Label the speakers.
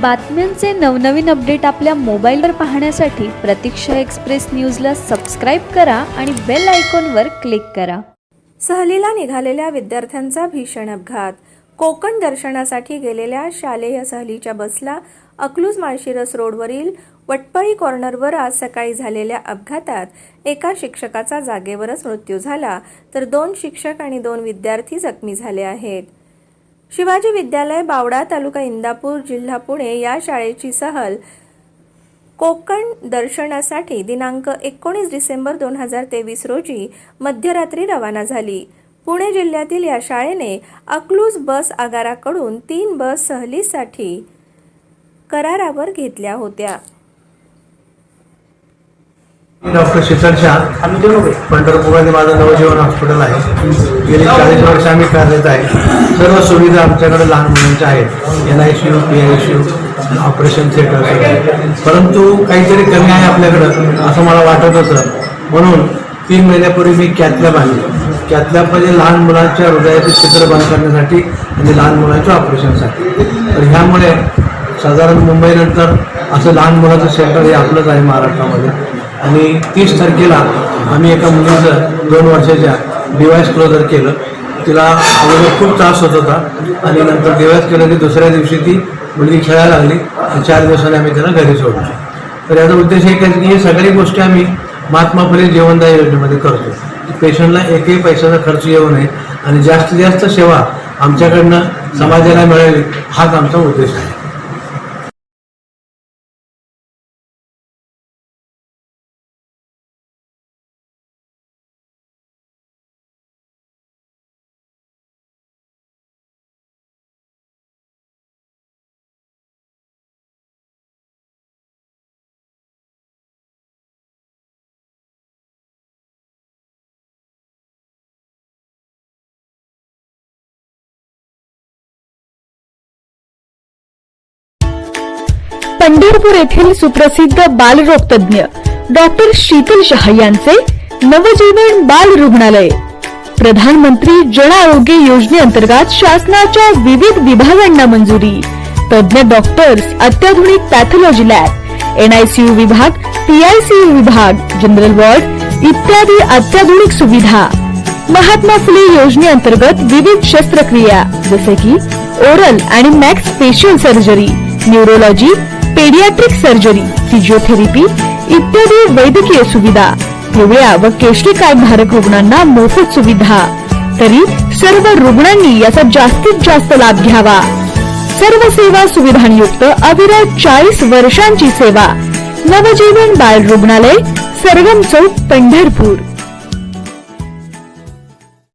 Speaker 1: बातम्यांचे नवनवीन अपडेट आपल्या मोबाईलवर पाहण्यासाठी प्रतीक्षा एक्सप्रेस न्यूजला सबस्क्राईब करा आणि बेल आयकॉनवर क्लिक करा.
Speaker 2: सहलीला निघालेल्या विद्यार्थ्यांचा भीषण अपघात. कोकण दर्शनासाठी गेलेल्या शालेय सहलीच्या बसला अकलूज माळशिरस रोडवरील वटपळी कॉर्नरवर आज सकाळी झालेल्या अपघातात एका शिक्षकाचा जागेवरच मृत्यू झाला तर दोन शिक्षक आणि दोन विद्यार्थी जखमी झाले आहेत. शिवाजी विद्यालय बावडा तालुका इंदापूर जिल्हा पुणे या शाळेची सहल कोकण दर्शनासाठी दिनांक एकोणीस डिसेंबर दोन हजार तेवीस रोजी मध्यरात्री रवाना झाली. पुणे जिल्ह्यातील या शाळेने अकलूज बस आगाराकडून तीन बस सहलीसाठी करारावर घेतल्या होत्या.
Speaker 3: मी डॉक्टर शीतल शाह. पंढरपूरमध्ये माझं नवजीवन हॉस्पिटल आहे. गेली चाळीस वर्ष आम्ही कार्यरत आहे. सर्व सुविधा आमच्याकडे लहान मुलांच्या आहेत. N I C U P I C U operation theatre परंतु काहीतरी कमी आहे आपल्याकडं असं मला वाटत होतं. म्हणून तीन महिन्यापूर्वी मी कॅथलॅब आणली. कॅथलॅब म्हणजे लहान मुलांच्या हृदयाचे चित्र बंद करण्यासाठी आणि लहान मुलांच्या ऑपरेशनसाठी. तर ह्यामुळे साधारण मुंबईनंतर असं लहान मुलाचं सेंटर हे आपलंच आहे महाराष्ट्रामध्ये. आणि तीस तारखेला आम्ही एका मुलीचं दोन वर्षाच्या डिवाईस क्लोजर केलं. तिला अगोदर खूप त्रास होत होता. आणि नंतर डिवाईस केलं की दुसऱ्या दिवशी ती मुलगी खेळायला लागली. आणि चार दिवसांनी आम्ही तिला घरी सोडलो. तर याचा उद्देश एक आहे की हे सगळी गोष्टी आम्ही महात्मा फुले जीवनदायी योजनेमध्ये करतो. पेशंटला एकही पैशाचा खर्च येऊ नये. आणि जास्तीत जास्त सेवा आमच्याकडनं समाजाला मिळावी हाच आमचा उद्देश आहे.
Speaker 4: पंढरपूर येथील सुप्रसिद्ध बालरोग तज्ञ डॉक्टर शीतल शहा यांचे नवजीवन बाल रुग्णालय. प्रधानमंत्री जन आरोग्य योजनेअंतर्गत शासनाच्या विविध विभागांना मंजुरी. तज्ञ डॉक्टर्स अत्याधुनिक पॅथॉलॉजी लॅब एनआयसीयू विभाग पीआयसीयू विभाग जनरल वॉर्ड इत्यादी अत्याधुनिक सुविधा. महात्मा फुले योजनेअंतर्गत विविध शस्त्रक्रिया जसे की ओरल आणि max facial surgery neurology paediatric surgery physiotherapy इत्यादी वैद्यकीय सुविधा पिवळ्या व केशरी कार्ड धारक रुग्णांना मोफत सुविधा तरी सर्व रुग्णांनी याचा जास्तीत जास्त लाभ घ्यावा सर्व सेवा सुविधांयुक्त अविरत चाळीस वर्षांची सेवा नवजीवन बाल रुग्णालय सरगम चौक पंढरपूर